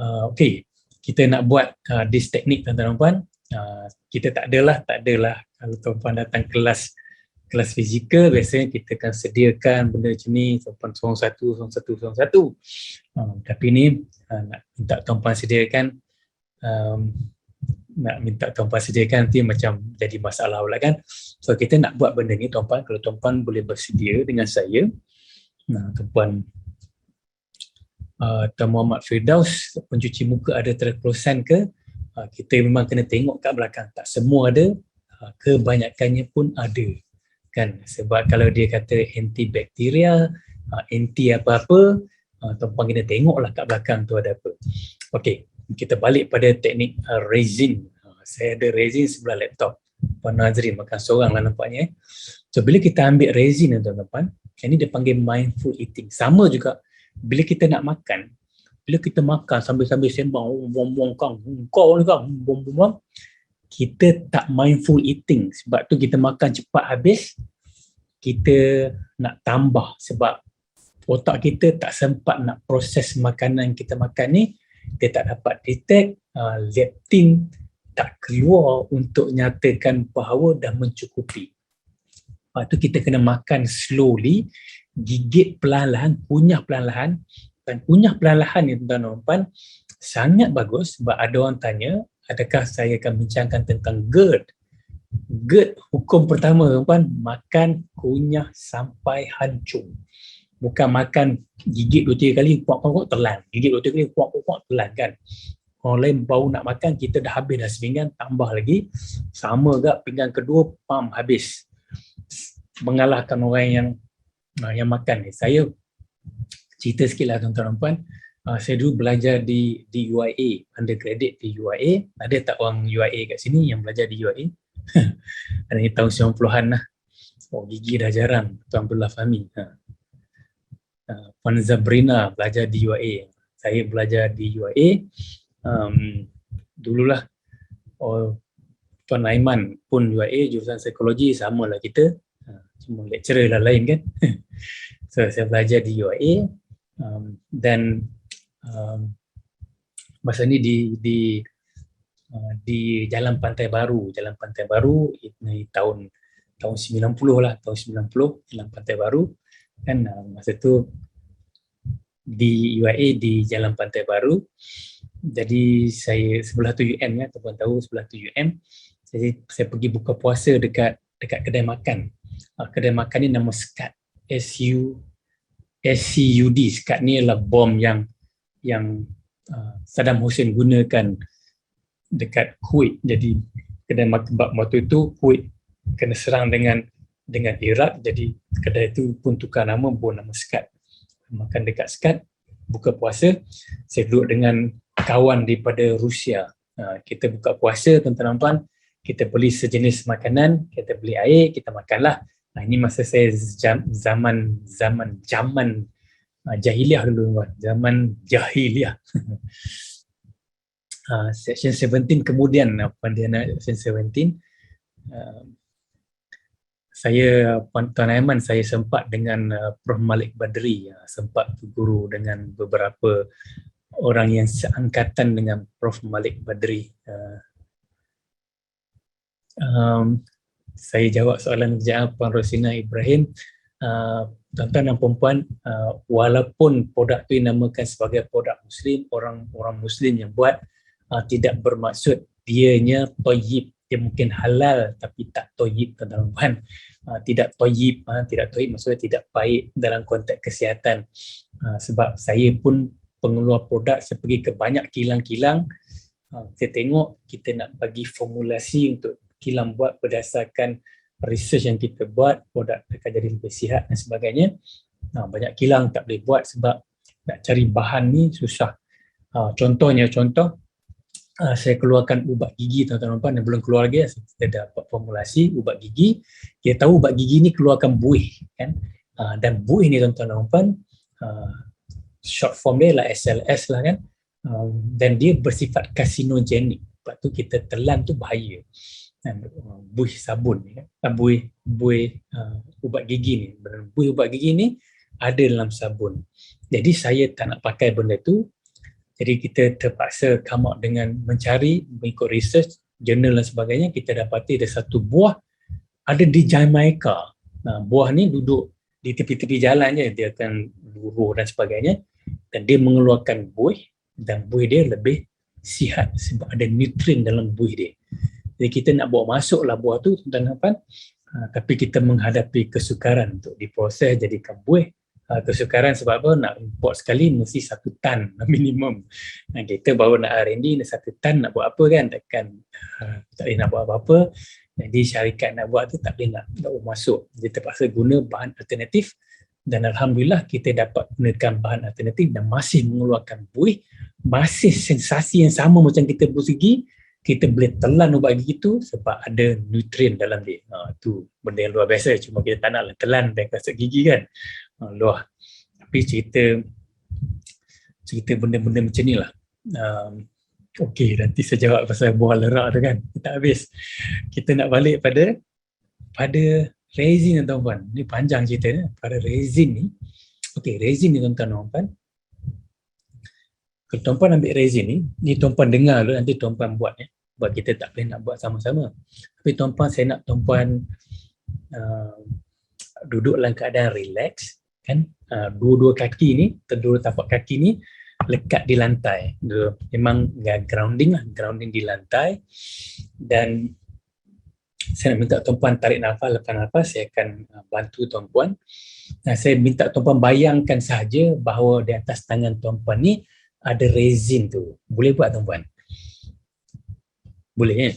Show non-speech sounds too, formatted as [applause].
uh, okay kita nak buat uh, this teknik tuan-tuan dan puan uh, kita tak adalah tak adalah. Kalau tuan-tuan datang kelas kelas fizikal biasanya kita akan sediakan benda macam ni tuan-tuan seorang satu seorang satu seorang satu. Uh, tapi ni uh, nak minta tuan-tuan sediakan um, nak minta tuan-tuan sediakan nanti macam jadi masalah pula kan. So kita nak buat benda ni tuan-tuan kalau tuan-tuan boleh bersedia dengan saya nah tuan-tuan uh, Tuan Muhammad Firdaus pencuci muka ada terkelusan ke? Uh, kita memang kena tengok kat belakang. Tak semua ada uh, kebanyakannya pun ada. Kan? Sebab kalau dia kata antibakteria uh, anti apa-apa uh, tuan kena tengoklah kat belakang tu ada apa. Okey kita balik pada teknik uh, resin. Uh, saya ada resin sebelah laptop. Puan Nazrin makan seorang lah nampaknya eh. so bila kita ambil resin tuan-tuan. Ini dia panggil mindful eating. Sama juga bila kita nak makan bila kita makan sambil-sambil sembang bom-bom kang kau ni kang bom-bom kita tak mindful eating. Sebab tu kita makan cepat habis kita nak tambah. Sebab otak kita tak sempat nak proses makanan kita makan ni dia tak dapat detect uh, leptin tak keluar untuk nyatakan bahawa dah mencukupi. Lepas tu kita kena makan slowly gigit perlahan-lahan kunyah perlahan-lahan dan kunyah perlahan-lahan ni tuan-tuan sangat bagus sebab ada orang tanya adakah saya akan bincangkan tentang GERD. GERD hukum pertama tuan makan kunyah sampai hancur. Bukan makan gigit dua tiga kali kuat kuat telan. Gigit dua tiga kali kuat kuat telan kan. Orang lain baru nak makan kita dah habis dah sepinggan tambah lagi. Sama gak pinggan kedua pam habis. Mengalahkan orang yang uh, yang makan ni. Saya cerita sikit lah tuan-tuan puan uh, saya dulu belajar di di UIA, undergraduate di UIA. Ada tak orang UIA kat sini yang belajar di UIA? Ada ni tahun 90-an lah. Oh, gigi dah jarang. Tuan Abdullah Fahmi. Ha. Uh, Puan Zabrina belajar di UIA. Saya belajar di UIA. Um, dululah oh, Tuan Aiman pun UIA, jurusan psikologi sama lah kita. Cuma lecturer lah lain kan. [laughs] so saya belajar di UIA. Um, dan um, masa ni di di uh, di Jalan Pantai Baru, Jalan Pantai Baru ini tahun tahun 90 lah, tahun 90 Jalan Pantai Baru kan uh, masa tu di UIA di Jalan Pantai Baru. Jadi saya sebelah tu UM ya, tuan tahu sebelah tu UM. Jadi saya pergi buka puasa dekat dekat kedai makan. Uh, kedai makan ni nama Skat S U S C U D. Skat ni adalah bom yang yang uh, Saddam Hussein gunakan dekat Kuwait. Jadi kedai makan waktu itu Kuwait kena serang dengan dengan Iraq jadi kedai itu pun tukar nama pun nama Skat. Makan dekat Skat buka puasa saya duduk dengan kawan daripada Rusia. Uh, kita buka puasa tuan-tuan kita beli sejenis makanan, kita beli air, kita makanlah. Nah, ini masa saya zaman zaman zaman uh, jahiliah dulu zaman jahiliah. Uh, [laughs] section 17 kemudian apa dia nak section 17 uh, saya Tuan Aiman saya sempat dengan uh, Prof. Malik Badri. Uh, sempat guru dengan beberapa orang yang seangkatan dengan Prof. Malik Badri. Uh, um, saya jawab soalan kerjaan Puan Rosina Ibrahim. Uh, tuan-tuan dan perempuan uh, walaupun produk tu dinamakan sebagai produk muslim orang orang muslim yang buat uh, tidak bermaksud dianya toyib. Dia mungkin halal tapi tak toyib tuan-tuan dan perempuan uh, tidak toyib uh, tidak toyib maksudnya tidak baik dalam konteks kesihatan. Uh, sebab saya pun pengeluar produk saya pergi ke banyak kilang-kilang. Uh, saya tengok kita nak bagi formulasi untuk kilang buat berdasarkan research yang kita buat produk akan jadi lebih sihat dan sebagainya. Ha, banyak kilang tak boleh buat sebab nak cari bahan ni susah. Ha, contohnya contoh ha, saya keluarkan ubat gigi tuan-tuan dan belum keluar lagi kita dapat formulasi ubat gigi kita tahu ubat gigi ni keluarkan buih kan? Ha, dan buih ni tuan-tuan ha, short form dia lah SLS lah kan? Ha, dan dia bersifat karsinogenik sebab tu kita telan tu bahaya uh, buih sabun ni kan? Uh, buih buih uh, ubat gigi ni. Buih ubat gigi ni ada dalam sabun. Jadi saya tak nak pakai benda tu. Jadi kita terpaksa come out dengan mencari, mengikut research, jurnal dan sebagainya, kita dapati ada satu buah ada di Jamaica. Nah, buah ni duduk di tepi-tepi jalan je, dia akan luruh dan sebagainya. Dan dia mengeluarkan buih dan buih dia lebih sihat sebab ada nutrien dalam buih dia. Jadi kita nak bawa masuklah buah tu tuan-tuan dan uh, tapi kita menghadapi kesukaran untuk diproses jadikan buih. Uh, kesukaran sebab apa? Nak import sekali mesti satu tan [laughs] minimum. Dan kita baru nak R&D satu tan nak buat apa kan? Takkan uh, tak boleh nak buat apa-apa. Jadi syarikat nak buat tu tak boleh nak, nak masuk. Dia terpaksa guna bahan alternatif. Dan Alhamdulillah kita dapat gunakan bahan alternatif dan masih mengeluarkan buih. Masih sensasi yang sama macam kita bersegi kita boleh telan ubat gigi tu sebab ada nutrien dalam dia. Ha, tu benda yang luar biasa cuma kita tak naklah telan dan kasut gigi kan. Ha, luar. Tapi cerita cerita benda-benda macam ni lah. Um, Okey, nanti saya jawab pasal buah lerak tu kan. Kita habis. Kita nak balik pada pada resin tuan-tuan. Ni panjang cerita ni. Pada resin ni. Okey, resin ni tuan-tuan. Kalau tuan-tuan ambil resin ni, ni tuan-tuan dengar dulu nanti tuan-tuan buat ya sebab kita tak boleh nak buat sama-sama. Tapi tuan-puan saya nak tuan-puan uh, duduk dalam keadaan relax kan. Uh, dua-dua kaki ni, kedua tapak kaki ni lekat di lantai. Dua, memang grounding lah, grounding di lantai. Dan saya nak minta tuan-puan tarik nafas, lepas nafas saya akan uh, bantu tuan-puan. Nah, saya minta tuan-puan bayangkan saja bahawa di atas tangan tuan-puan ni ada resin tu. Boleh buat tuan-puan? Boleh kan